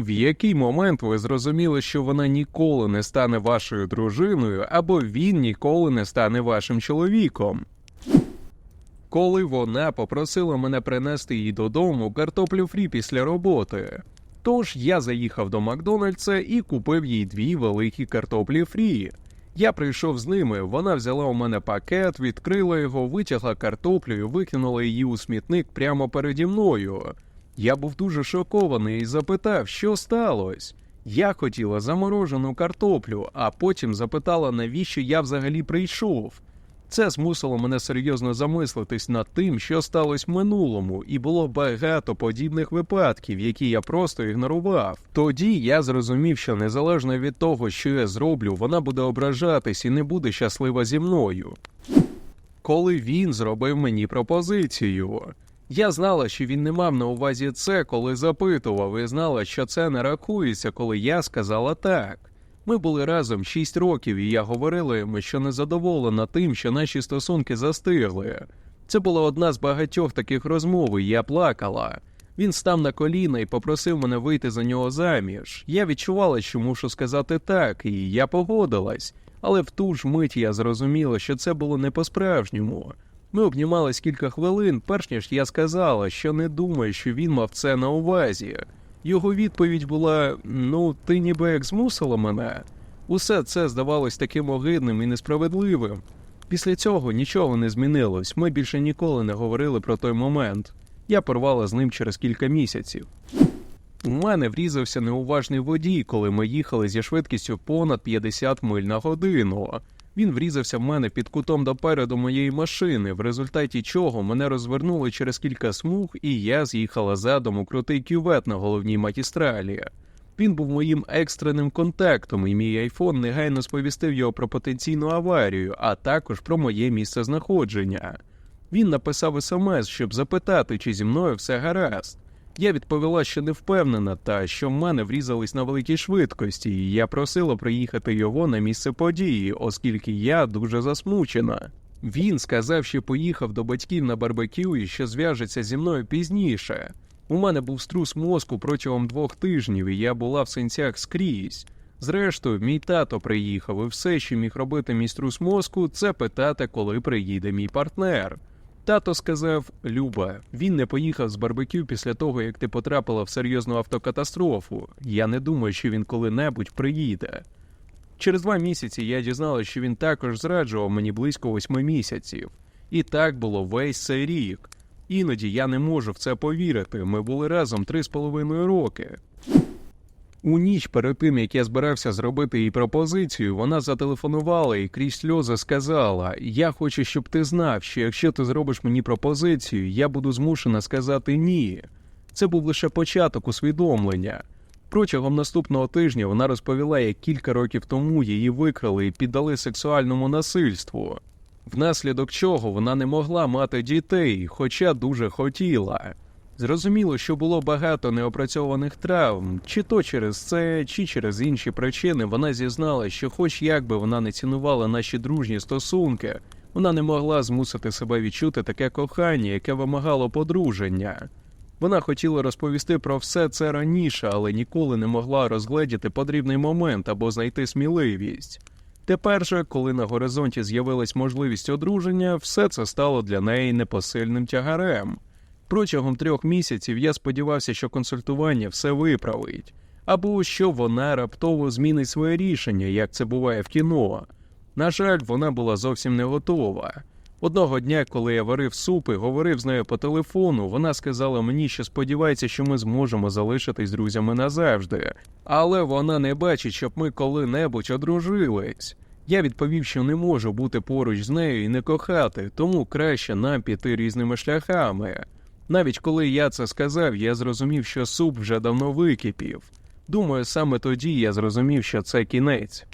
В який момент ви зрозуміли, що вона ніколи не стане вашою дружиною, або він ніколи не стане вашим чоловіком? Коли вона попросила мене принести їй додому картоплю фрі після роботи. Тож я заїхав до Макдональдса і купив їй дві великі картоплі фрі. Я прийшов з ними, вона взяла у мене пакет, відкрила його, витягла картоплю і викинула її у смітник прямо переді мною. Я був дуже шокований і запитав, що сталося. Я хотіла заморожену картоплю, а потім запитала, навіщо я взагалі прийшов. Це змусило мене серйозно замислитись над тим, що сталося в минулому, і було багато подібних випадків, які я просто ігнорував. Тоді я зрозумів, що незалежно від того, що я зроблю, вона буде ображатись і не буде щаслива зі мною. Коли він зробив мені пропозицію, я знала, що він не мав на увазі це, коли запитував, і знала, що це не рахується, коли я сказала так. Ми були разом 6 років, і я говорила йому, що незадоволена тим, що наші стосунки застигли. Це була одна з багатьох таких розмов, і я плакала. Він став на коліна і попросив мене вийти за нього заміж. Я відчувала, що мушу сказати так, і я погодилась. Але в ту ж мить я зрозуміла, що це було не по-справжньому. Ми обнімались кілька хвилин, перш ніж я сказала, що не думаю, що він мав це на увазі. Його відповідь була: ну, ти ніби як змусила мене. Усе це здавалось таким огидним і несправедливим. Після цього нічого не змінилось. Ми більше ніколи не говорили про той момент. Я порвала з ним через кілька місяців. У мене врізався неуважний водій, коли ми їхали зі швидкістю понад 50 миль на годину. Він врізався в мене під кутом допереду моєї машини, в результаті чого мене розвернули через кілька смуг, і я з'їхала задом у крутий кювет на головній магістралі. Він був моїм екстреним контактом, і мій айфон негайно сповістив його про потенційну аварію, а також про моє місце знаходження. Він написав смс, щоб запитати, чи зі мною все гаразд. Я відповіла, що не впевнена, та що в мене врізались на великій швидкості, і я просила приїхати його на місце події, оскільки я дуже засмучена. Він сказав, що поїхав до батьків на барбекю і що зв'яжеться зі мною пізніше. У мене був струс мозку протягом двох тижнів, і я була в синцях скрізь. Зрештою, мій тато приїхав, і все, що міг робити мій струс мозку, це питати, коли приїде мій партнер. Тато сказав: Люба, він не поїхав з барбекю після того, як ти потрапила в серйозну автокатастрофу. Я не думаю, що він коли-небудь приїде. Через два місяці я дізналася, що він також зраджував мені близько восьми місяців. І так було весь цей рік. Іноді я не можу в це повірити. Ми були разом три з половиною роки. У ніч перед тим, як я збирався зробити їй пропозицію, вона зателефонувала і крізь сльози сказала: Я хочу, щоб ти знав, що якщо ти зробиш мені пропозицію, я буду змушена сказати ні. Це був лише початок усвідомлення. Протягом наступного тижня вона розповіла, як кілька років тому її викрали і піддали сексуальному насильству, внаслідок чого вона не могла мати дітей, хоча дуже хотіла. Зрозуміло, що було багато неопрацьованих травм, чи то через це, чи через інші причини вона зізнала, що, хоч як би вона не цінувала наші дружні стосунки, вона не могла змусити себе відчути таке кохання, яке вимагало подруження. Вона хотіла розповісти про все це раніше, але ніколи не могла розгледіти потрібний момент або знайти сміливість. Тепер же, коли на горизонті з'явилась можливість одруження, все це стало для неї непосильним тягарем. Протягом трьох місяців я сподівався, що консультування все виправить, або що вона раптово змінить своє рішення, як це буває в кіно. На жаль, вона була зовсім не готова. Одного дня, коли я варив суп і говорив з нею по телефону, вона сказала мені, що сподівається, що ми зможемо залишитись друзями назавжди, але вона не бачить, щоб ми коли-небудь одружились. Я відповів, що не можу бути поруч з нею і не кохати, тому краще нам піти різними шляхами. Навіть коли я це сказав, я зрозумів, що суп вже давно википів. Думаю, саме тоді я зрозумів, що це кінець.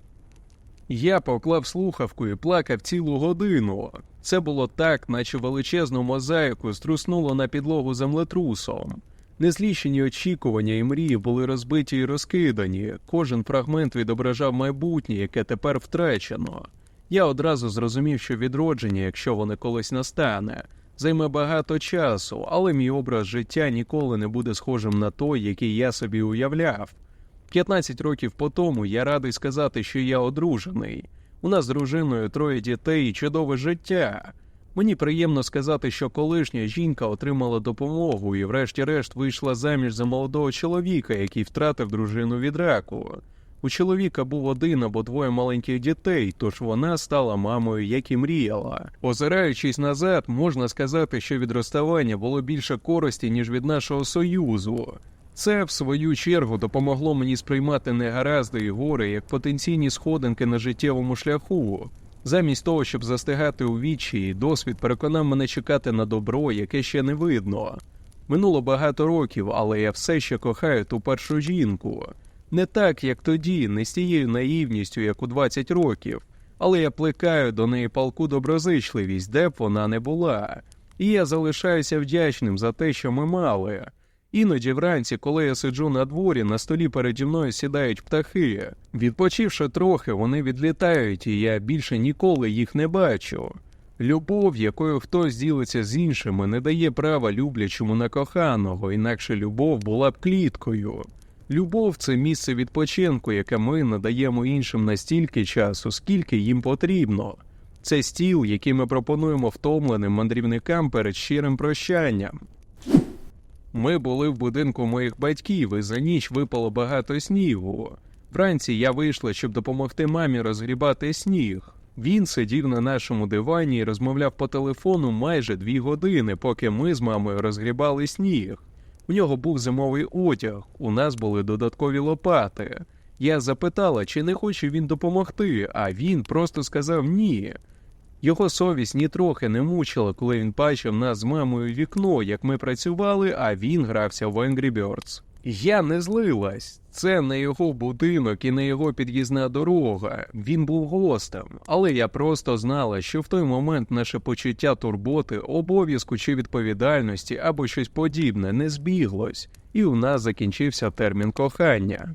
Я поклав слухавку і плакав цілу годину. Це було так, наче величезну мозаїку струснуло на підлогу землетрусом. Незлічені очікування і мрії були розбиті і розкидані, кожен фрагмент відображав майбутнє, яке тепер втрачено. Я одразу зрозумів, що відродження, якщо воно колись настане, Займе багато часу, але мій образ життя ніколи не буде схожим на той, який я собі уявляв. 15 років по тому я радий сказати, що я одружений. У нас з дружиною троє дітей і чудове життя. Мені приємно сказати, що колишня жінка отримала допомогу і, врешті-решт, вийшла заміж за молодого чоловіка, який втратив дружину від раку. У чоловіка був один або двоє маленьких дітей, тож вона стала мамою, як і мріяла. Озираючись назад, можна сказати, що від розставання було більше користі, ніж від нашого союзу. Це, в свою чергу, допомогло мені сприймати негаразди і гори як потенційні сходинки на життєвому шляху. Замість того, щоб застигати у вічі, досвід переконав мене чекати на добро, яке ще не видно. Минуло багато років, але я все ще кохаю ту першу жінку. Не так, як тоді, не з тією наївністю, як у 20 років, але я плекаю до неї палку доброзичливість, де б вона не була. І я залишаюся вдячним за те, що ми мали. Іноді вранці, коли я сиджу на дворі, на столі переді мною сідають птахи. Відпочивши трохи, вони відлітають, і я більше ніколи їх не бачу. Любов, якою хтось ділиться з іншими, не дає права люблячому на коханого, інакше любов була б кліткою. Любов це місце відпочинку, яке ми надаємо іншим настільки часу, скільки їм потрібно. Це стіл, який ми пропонуємо втомленим мандрівникам перед щирим прощанням. Ми були в будинку моїх батьків, і за ніч випало багато снігу. Вранці я вийшла, щоб допомогти мамі розгрібати сніг. Він сидів на нашому дивані і розмовляв по телефону майже дві години, поки ми з мамою розгрібали сніг. У нього був зимовий одяг, у нас були додаткові лопати. Я запитала, чи не хоче він допомогти, а він просто сказав ні. Його совість нітрохи не мучила, коли він бачив нас з мамою вікно, як ми працювали, а він грався в Angry Birds. Я не злилась. Це не його будинок і не його під'їзна дорога. Він був гостем, але я просто знала, що в той момент наше почуття турботи, обов'язку чи відповідальності або щось подібне не збіглось, і у нас закінчився термін кохання.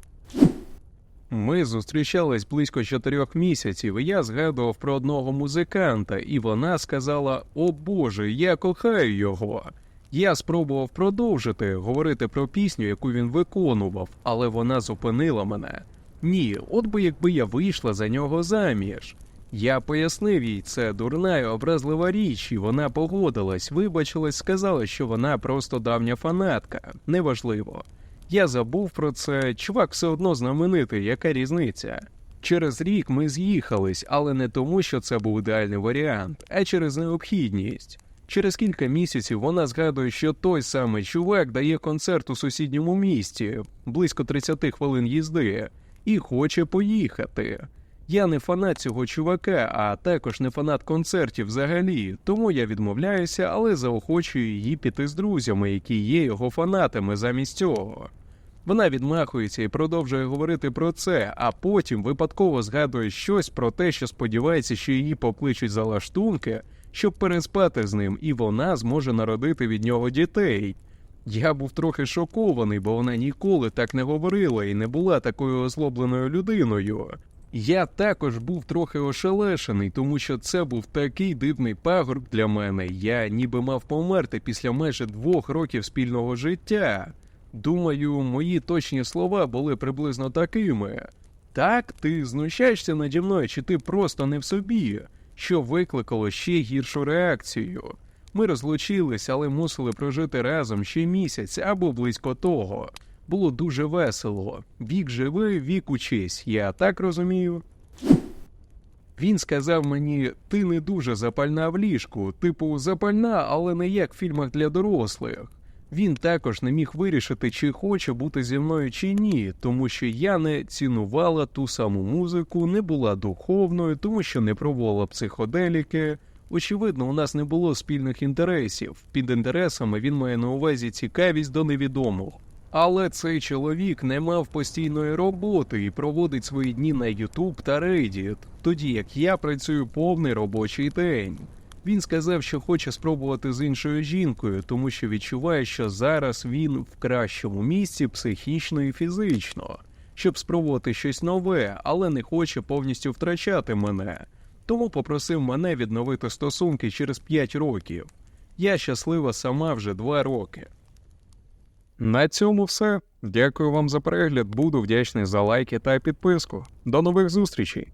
Ми зустрічались близько чотирьох місяців, і я згадував про одного музиканта, і вона сказала: О Боже, я кохаю його. Я спробував продовжити говорити про пісню, яку він виконував, але вона зупинила мене. Ні, от би якби я вийшла за нього заміж. Я пояснив їй, це дурна і образлива річ, і вона погодилась, вибачилась, сказала, що вона просто давня фанатка. Неважливо. Я забув про це, чувак все одно знаменитий, яка різниця. Через рік ми з'їхались, але не тому, що це був ідеальний варіант, а через необхідність. Через кілька місяців вона згадує, що той самий чувак дає концерт у сусідньому місті, близько 30 хвилин їзди, і хоче поїхати. Я не фанат цього чувака, а також не фанат концертів взагалі, тому я відмовляюся, але заохочую її піти з друзями, які є його фанатами замість цього. Вона відмахується і продовжує говорити про це, а потім випадково згадує щось про те, що сподівається, що її покличуть за лаштунки, щоб переспати з ним, і вона зможе народити від нього дітей. Я був трохи шокований, бо вона ніколи так не говорила і не була такою озлобленою людиною. Я також був трохи ошелешений, тому що це був такий дивний пагорб для мене. Я ніби мав померти після майже двох років спільного життя. Думаю, мої точні слова були приблизно такими. Так, ти знущаєшся наді мною, чи ти просто не в собі, що викликало ще гіршу реакцію. Ми розлучились, але мусили прожити разом ще місяць або близько того. Було дуже весело. Вік живий, вік учись, я так розумію. Він сказав мені, ти не дуже запальна в ліжку, типу запальна, але не як в фільмах для дорослих. Він також не міг вирішити, чи хоче бути зі мною чи ні, тому що я не цінувала ту саму музику, не була духовною, тому що не пробувала психоделіки. Очевидно, у нас не було спільних інтересів. Під інтересами він має на увазі цікавість до невідомого. Але цей чоловік не мав постійної роботи і проводить свої дні на YouTube та Reddit, тоді як я працюю повний робочий день. Він сказав, що хоче спробувати з іншою жінкою, тому що відчуває, що зараз він в кращому місці психічно і фізично, щоб спробувати щось нове, але не хоче повністю втрачати мене. Тому попросив мене відновити стосунки через 5 років. Я щаслива сама вже два роки. На цьому все. Дякую вам за перегляд. Буду вдячний за лайки та підписку. До нових зустрічей!